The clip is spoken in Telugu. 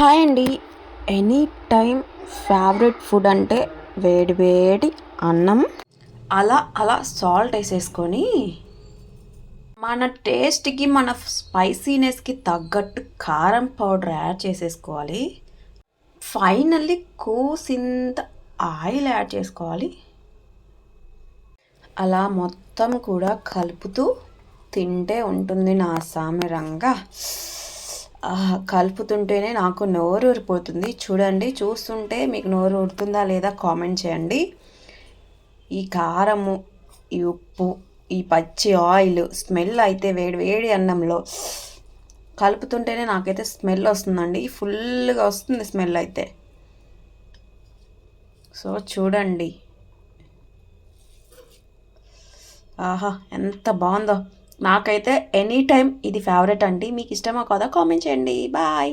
హాయ్ అండి ఎనీ టైం ఫేవరెట్ ఫుడ్ అంటే వేడి వేడి అన్నం. అలా అలా సాల్ట్ వేసేసుకొని మన టేస్ట్కి మన స్పైసీనెస్కి తగ్గట్టు కారం పౌడర్ యాడ్ చేసేసుకోవాలి. ఫైనల్లీ కూసింత ఆయిల్ యాడ్ చేసుకోవాలి. అలా మొత్తం కూడా కలుపుతూ తింటే ఉంటుంది నా సామెరంగా. కలుపుతుంటేనే నాకు నోరు ఊరిపోతుంది. చూడండి చూస్తుంటే మీకు నోరు ఊరుతుందా లేదా కామెంట్ చేయండి. ఈ కారము ఈ ఉప్పు ఈ పచ్చి ఆయిల్ స్మెల్ అయితే వేడి వేడి అన్నంలో కలుపుతుంటేనే నాకైతే స్మెల్ వస్తుందండి. ఫుల్గా వస్తుంది స్మెల్ అయితే. సో చూడండి. ఆహా ఎంత బాగుందో. నాకైతే ఎనీ టైం ఇది ఫేవరెట్ అండి. మీకు ఇష్టమా కదా కామెంట్ చేయండి. బాయ్